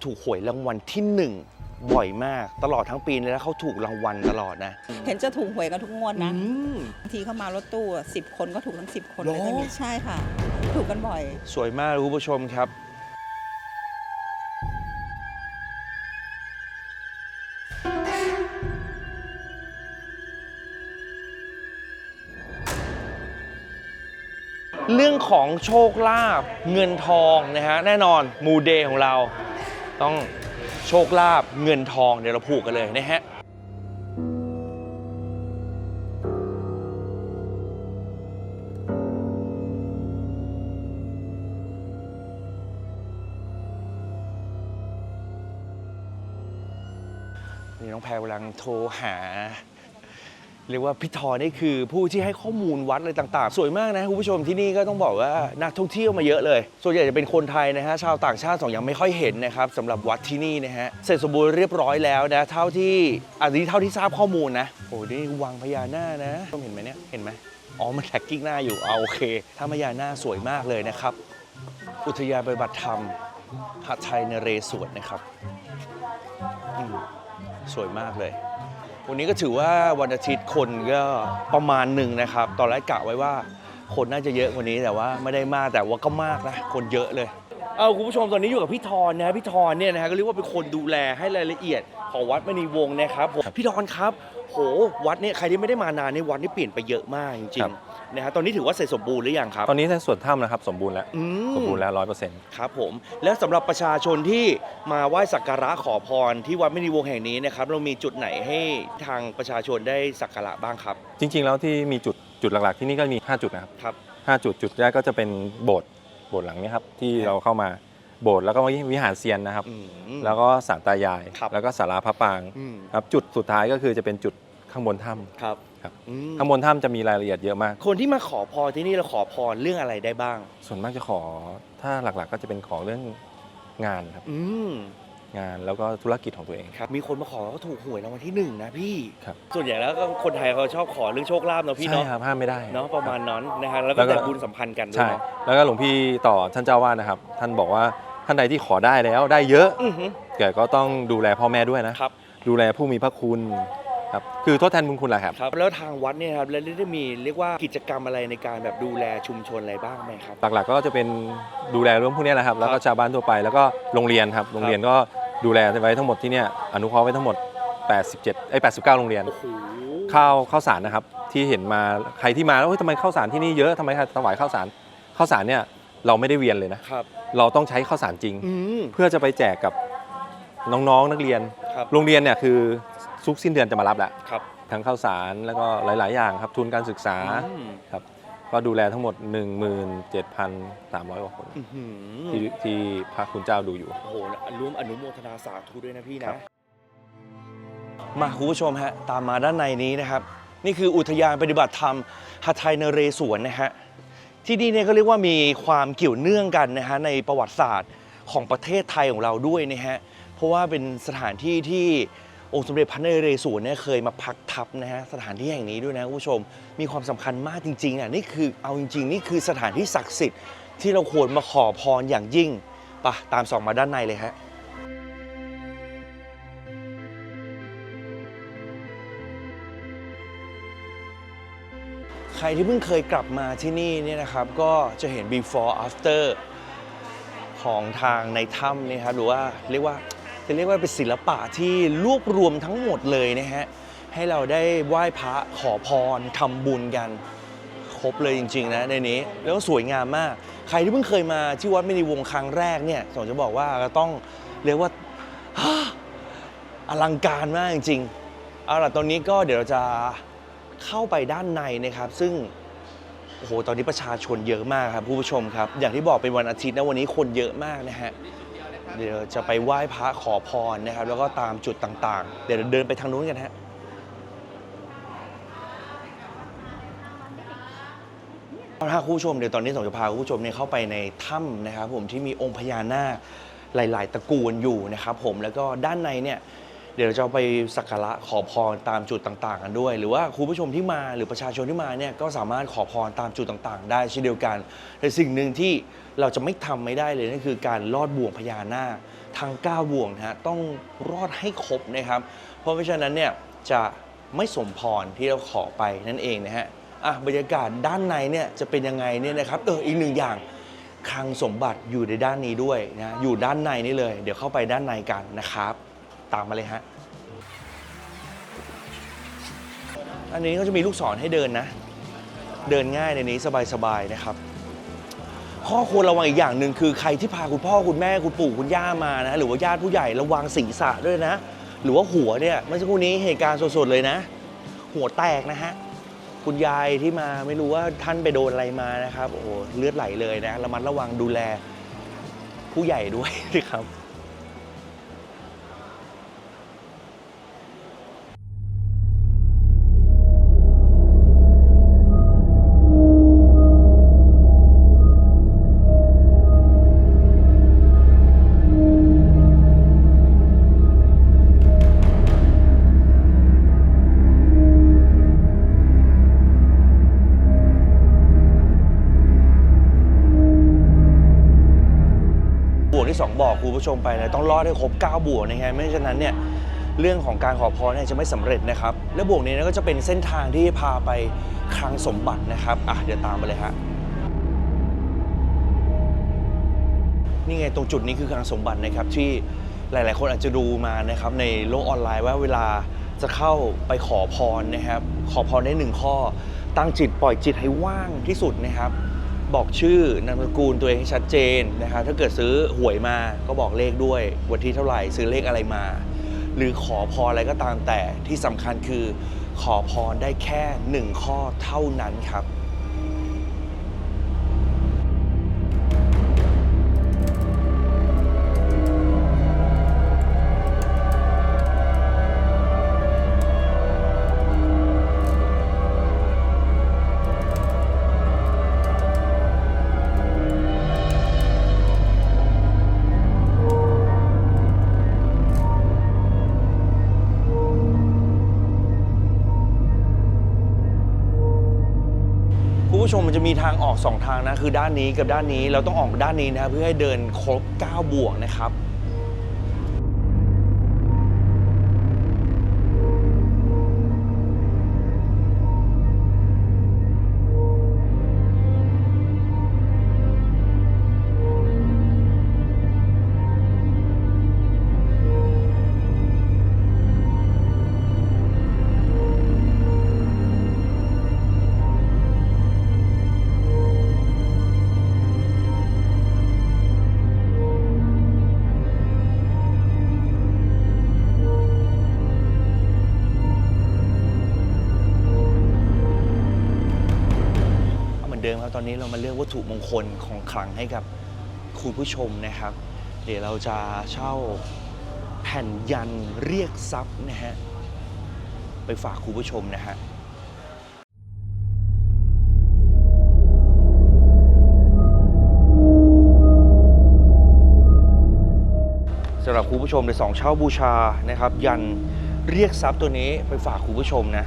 มีคนถูกหวยรางวัลที่หนึ่งบ่อยมาก ตลอดทั้งปีเลยแล้วเขาถูกรางวัลตลอดนะ เห็นจะถูกหวยกันทุกงวดนะอืมบางทีเข้ามารถตู้สิบคนก็ถูกทั้งสิบคนเลยเหรอก็มีใช่ค่ะ ถูกกันบ่อย สวยมากคุณผู้ชมครับ เรื่องของโชคลาภเงินทองนะฮะแน่นอนมูเดย์ของเรา ต้องโชคลาภเงินทองเดี๋ยวเราผูกกันเลยนะฮะนี่น้องแพรกำลังโทรหา เรียกว่าพี่ทอนี่คือผู้ที่ให้ข้อมูลวัดอะไรต่างๆ สวยมากนะคุณผู้ชมที่นี่ก็ต้องบอกว่านักท่องเที่ยวมาเยอะเลย ส่วนใหญ่จะเป็นคนไทยนะฮะชาวต่างชาติสองยังไม่ค่อยเห็นนะครับสำหรับวัดที่นี่นะฮะเสร็จสมบูรณ์เรียบร้อยแล้วนะเท่าที่อันนี้เท่าที่ทราบข้อมูลนะโอ้นี่วังพญานาคนะต้องเห็นไหมเนี่ยเห็นไหมอ๋อมันแท็กกิ้งหน้าอยู่เอาโอเคถ้าพญานาคสวยมากเลยนะครับ อุทยานปฏิบัติธรรมหัดไทยนเรศวรนะครับสวยมากเลย วันนี้ก็ถือว่าวันอาทิตย์คนก็ประมาณหนึ่งนะครับ ตอนแรกกะไว้ว่าคนน่าจะเยอะกว่านี้แต่ว่าไม่ได้มากแต่ว่าก็มากนะ คนเยอะเลย เอาคุณผู้ชมตอนนี้อยู่กับพี่ทอนนะฮะพี่ทอนเนี่ยนะฮะก็เรียกว่าเป็นคนดูแลให้รายละเอียดของวัดมณีวงศ์นะครับผมพี่ทอนครับ โหวัดเนี่ยใครที่ไม่ได้มานานในยวัดนี่เปลี่ยนไปเยอะมากจริครังบ ๆนะฮะตอนนี้ถือว่าเสร็จสมบูรณ์หรือยังครับตอนนี้ในส่วนถ้ำนะครับสมบูรณ์แล้ว อืม สมบูรณ์แล้วร้อยเปอร์เซ็นต์ครับผมและสำหรับประชาชนที่มาไหว้สักการะขอพรที่วัดมณีวงศ์แห่งนี้นะครับเรามีจุดไหนให้ทางประชาชนได้สักการะบ้างครับจริง ๆ แล้วที่มีจุดจุดหลักๆ ที่นี่ก็มี 5 จุดนะครับครับห้าจุดจุดแรกก็จะเป็นโบสถ์ โบสถ์หลังเนี้ครับที่ครับเราเข้ามาโบสถ์แล้วก็วิหารเซียนนะครับ อืม แล้วก็ศาลตายาย ครับ แล้วก็ศาลาพระปรางอืมครับจุดสุดท้ายก็คือจะเป็นจุดข้างบนถ้ครับครับอืมำข้างบนถ้ำจะมีรายละเอียดเยอะมาก คนที่มาขอพรที่นี่เราขอพรเรื่องอะไรได้บ้าง ส่วนมากจะขอถ้าหลักๆก็จะเป็นขอเรื่องงานครับ อืม งานแล้วก็ธุรกิจของตัวเอง ครับมีคนมาขอก็ถูกหวยรางวัลที่หนึ่งนะพี่ ครับ ส่วนใหญ่แล้วก็คนไทยเขาชอบขอเรื่องโชคลาภเนาะพี่ใช่เนาะครับห้ามไม่ได้ เนาะประมาณนั้นนะฮะแล้วแล้ก็วก็ แต่บุญสัมพันธ์กันด้วยใช่ เนาะแล้วก็หลวงพี่ต่อท่านเจ้าวาดนะครับ ท่านบอกว่าท่านใดที่ขอได้แล้วได้เยอะอือหือแกก็ต้องดูแลพ่อแม่ด้วยนะ ครับ ดูแลผู้มีพระคุณครับคือทดแทนบุญคุณแหละครับ ครับแล้วทางวัดเนี่ยครับแล้วได้มีเรียกว่ากิจกรรมอะไรในการแบบดูแลชุมชนอะไรบ้างไหมครับ หลักๆก็จะเป็นดูแลเรื่องพวกนี้แหละครับ แล้วก็ชาวบ้านทั่วไปแล้วก็โรงเรียนครับ โรงเรียนก็ ดูแลไว้ทั้งหมดที่เนี่ยอนุเคราะห์ไว้ทั้งหมด 87ไอ้ย89 โรงเรียนโอ้โหข้าวข้าวสารนะครับที่เห็นมาใครที่มาแล้วเฮ้ยทำไมข้าวสารที่นี่เยอะทำไมถวายข้าวสารข้าวสารเนี่ยเราไม่ได้เวียนเลยนะครับเราต้องใช้ข้าวสารจริงอืมเพื่อจะไปแจกกับน้องๆนักเรียนครับโรงเรียนเนี่ยคือซุกสิ้นเดือนจะมารับแล้วครับทั้งข้าวสารแล้วก็หลาย ๆ อย่างครับทุนการศึกษาอืมครับ ก็ดูแลทั้งหมด 17,300กว่าคนอื้อหือที่ที่พระคุณเจ้าดูอยู่ โอ้โหร่วมอนุโมทนาสาธุด้วยนะพี่นะมาคุณผู้ชมฮะ ตามมาด้านในนี้นะครับ นี่คืออุทยานปฏิบัติธรรมหัทไทยนเรศวรนะฮะ ที่นี่เนี่ยก็เรียกว่ามีความเกี่ยวเนื่องกันนะฮะในประวัติศาสตร์ของประเทศไทยของเราด้วยนะฮะ เพราะว่าเป็นสถานที่ที่ องค์สมเด็จพระนเรศวรเนี่ยเคยมาพักทับนะฮะสถานที่แห่งนี้ด้วยนะคุณผู้ชมมีความสำคัญมากจริงๆอะนี่คือเอาจริง ๆ นี่คือสถานที่ศักดิ์สิทธิ์ที่เราควรมาขอพรอย่างยิ่งไปะตามส่องมาด้านในเลยฮะใครที่เพิ่งเคยกลับมาที่นี่เนี่ยนะครับก็จะเห็น before after ของทางในถ้ำนี่ครับหรือว่าเรียกว่า จะเรียกว่าเป็นศิลปะที่รวบรวมทั้งหมดเลยนะฮะให้เราได้ไหว้พระขอพรทำบุญกัน ครบเลยจริงๆนะในนี้แล้วก็สวยงามมาก ใครที่เพิ่งเคยมาที่วัดมินิวงครั้งแรกเนี่ยสองจะบอกว่าก็ต้องเรียกว่าอลังการมากจริงๆเอาล่ะตอนนี้ก็เดี๋ยวเราจะเข้าไปด้านในนะครับ ซึ่งโอ้โหตอนนี้ประชาชนเยอะมากครับผู้ชมครับ อย่างที่บอกเป็นวันอาทิตย์นะวันนี้คนเยอะมากนะฮะ เดี๋ยวจะไปไหว้พระขอพรนะครับ แล้วก็ตามจุดต่างๆ เดี๋ยวเดินไปทางนู้นกันฮะถ้าละครับคุณผู้ชมเดี๋ยวตอนนี้สองจะพาคุณผู้ชมเนี่ยเข้าไปในถ้ำนะครับผมที่มีองค์พญานาคหลาย ๆ ตระกูลอยู่นะครับผมแล้วก็ด้านในเนี่ย เดี๋ยวเราจะไปสักการะขอพรตามจุดต่างๆ กันด้วย หรือว่าคุณผู้ชมที่มาหรือประชาชนที่มาเนี่ยก็สามารถขอพรตามจุดต่างๆ ได้เช่นเดียวกันแต่สิ่งหนึ่งที่เราจะไม่ทำไม่ได้เลยนั่นคือการลอดบ่วงพญานาคทั้ง9บ่วงนะฮะต้องรอดให้ครบนะครับเพราะฉะนั้นเนี่ยจะไม่สมพรที่เราขอไปนั่นเองนะฮะอะบรรยากาศด้านในเนี่ยจะเป็นยังไงเนี่ยนะครับเอออีกหนึ่งอย่างคลังสมบัติอยู่ในด้านนี้ด้วยนะอยู่ด้านในนี่เลย เดี๋ยวเข้าไปด้านในกันนะครับ ตามมาเลยฮะ อันนี้ก็จะมีลูกศรให้เดินนะ เดินง่ายในนี้สบายๆนะครับ ข้อควรระวังอีกอย่างหนึ่งคือใครที่พาคุณพ่อคุณแม่คุณปู่คุณย่ามานะ หรือว่าญาติผู้ใหญ่ระวังศีรษะด้วยนะ หรือว่าหัวเนี่ยเมื่อสักครู่นี้เหตุการณ์สดๆเลยนะ หัวแตกนะฮะคุณยายที่มาไม่รู้ว่าท่านไปโดนอะไรมานะครับ โอ้โหเลือดไหลเลยนะระมัดระวังดูแลผู้ใหญ่ด้วยนะครับ บอกคุณผู้ชมไปนะต้องรอดให้ครบ9บวกนะฮะไม่ฉะนั้นเนี่ยเรื่องของการขอพรเนี่ยจะไม่สำเร็จนะครับ และบวกนี้นก็จะเป็นเส้นทางที่พาไปคลังสมบัตินะครับอะเดี๋ยวตามมาเลยฮะนี่ไงตรงจุดนี้คือคลังสมบัตินะครับที่หลาย ๆ คนอาจจะดูมานะครับในโลกออนไลน์ว่าเวลาจะเข้าไปขอพรนะครับ ขอพรได้หนึ่งข้อ ตั้งจิตปล่อยจิตให้ว่างที่สุดนะครับ บอกชื่อนามสกุลตัวเองให้ชัดเจนนะครับถ้าเกิดซื้อหวยมาก็บอกเลขด้วย วันที่เท่าไหร่ซื้อเลขอะไรมา หรือขอพรอะไรก็ตามแต่ที่สำคัญคือขอพรได้แค่หนึ่งข้อเท่านั้นครับ มมันจะมีทางออก 2 ทางนะ คือด้านนี้กับด้านนี้เราต้องออกด้านนี้นะเพื่อให้เดินครบ 9 บวกนะครับ อันนี้เรามาเลือกวัตถุมงคลของขลังให้กับคุณผู้ชมนะครับ เดี๋ยวเราจะเช่าแผ่นยันเรียกทรัพย์นะฮะไปฝากคุณผู้ชมนะฮะสำหรับคุณผู้ชมในสองเช่าบูชานะครับ ยันเรียกทรัพย์ตัวนี้ไปฝากคุณผู้ชมนะ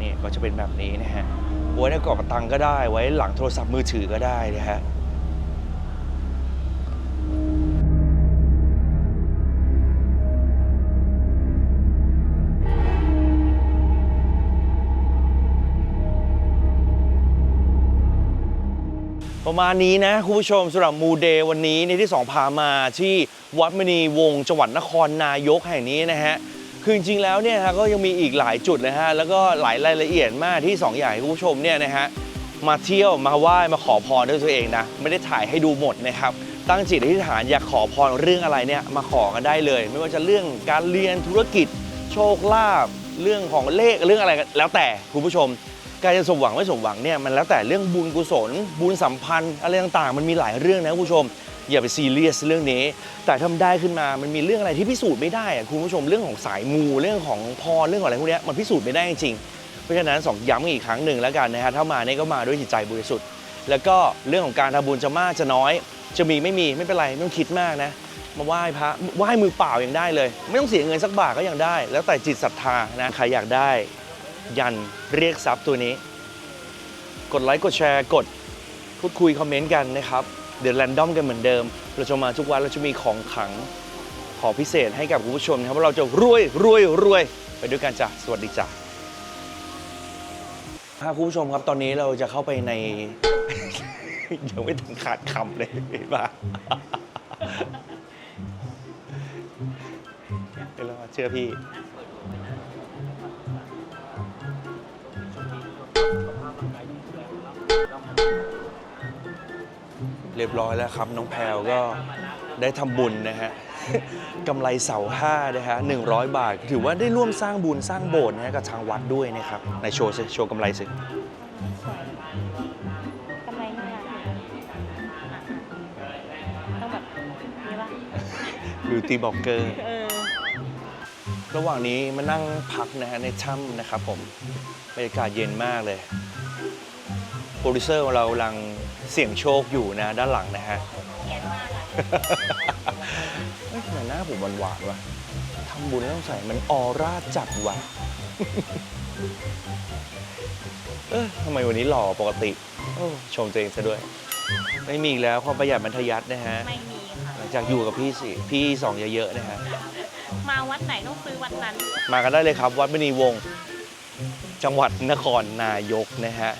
นี่ก็จะเป็นแบบนี้นะฮะ ไว้ในกรอบตังก็ได้ ไว้หลังโทรศัพท์มือถือก็ได้นะฮะประมาณนี้นะคุณผู้ชมสำหรับมูเดย์วันนี้ในที่สองพามาที่วัดมณีวงศ์จังหวัดนครนายกแห่งนี้นะฮะ คือจริงๆแล้วเนี่ยฮะก็ยังมีอีกหลายจุดเลยฮะแล้วก็หลายรายละเอียดมากที่สองอย่างให้คุณผู้ชมเนี่ยนะฮะมาเที่ยวมาไหว้มาขอพรด้วยตัวเองนะไม่ได้ถ่ายให้ดูหมดนะครับตั้งจิตอธิษฐานอยากขอพรเรื่องอะไรเนี่ยมาขอกันได้เลย ไม่ว่าจะเรื่องการเรียนธุรกิจ โชคลาภเรื่องของเลขเรื่องอะไรก็แล้วแต่คุณผู้ชม การจะสมหวังไม่สมหวังเนี่ยมันแล้วแต่เรื่องบุญกุศล บุญสัมพันธ์อะไรต่างๆ มันมีหลายเรื่องนะคุณผู้ชม อย่าไปซีเรียสเรื่องนี้ แต่ทำได้ขึ้นมามันมีเรื่องอะไรที่พิสูจน์ไม่ได้อะคุณผู้ชมเรื่องของสายมูเรื่องของพรเรื่องของอะไรพวกนี้มันพิสูจน์ไม่ได้จริงเพราะฉะนั้นสองย้ำอีกครั้งหนึ่งแล้วกันนะฮะถ้ามาเนี่ยก็มาด้วยจิตใจบริสุทธิ์แล้วก็เรื่องของการทำบุญจะมากจะน้อย จะมีไม่มีไม่เป็นไรไม่ต้องคิดมากนะมาไหว้พระไหว้มือเปล่ายังได้เลย ไม่ต้องเสียเงินสักบาทก็ยังได้ แล้วแต่จิตศรัทธานะใครอยากได้ ยันเรียกทรัพย์ตัวนี้ กดไลค์กดแชร์กดพูดคุยคอมเมนต์กันนะครับ เดี๋ยวแรนดอมกันเหมือนเดิม เราจะมาทุกวันเราจะมีของขังของพิเศษให้กับคุณผู้ชมนะครับว่าเราจะรวยรวยรวยไปด้วยกันจ้ะสวัสดีจ้ะถ้าคุณผู้ชมครับตอนนี้เราจะเข้าไปใน ยังไม่ถึงขาดคำเลยเห็นปะเดี๋ยวเราเชื่อพี่ เรียบร้อยแล้วครับน้องแพลวก็ได้ทำบุญนะฮะกำไรเสาห้านะฮะหนึ่งร้อยบาท ถือว่าได้ร่วมสร้างบุญสร้างโบสถ์นะฮะกับทางวัดด้วยนะครับในโชว์สิโชว์กำไรสิกำไรนี่อะต้องแบบนี้ป่ะบิวตี้บล็อกเกอร์เออระหว่างนี้มานั่งพักนะฮะในถ้ำนะครับผมบรรยากาศเย็นมากเลยโปรดิวเซอร์ของเรากำลัง เสี่ยงโชคอยู่นะด้านหลังนะฮะเฮ้ยทำไมหน้าผมหวานๆวะทำบุญแล้วต้องใส่มันออร่าจัดวะเออทำไมวันนี้หล่อปกติโอ้ชมตัวเองซะด้วย ไม่มีอีกแล้วความประหยัดมันทะยัดนะฮะ ไม่มีค่ะ หลังจากอยู่กับพี่สิพี่สองเยอะๆนะฮะ มาวัดไหนต้องซื้อวัดนั้น มากันได้เลยครับ วัดมณีวงศ์จังหวัดนครนายกนะฮะ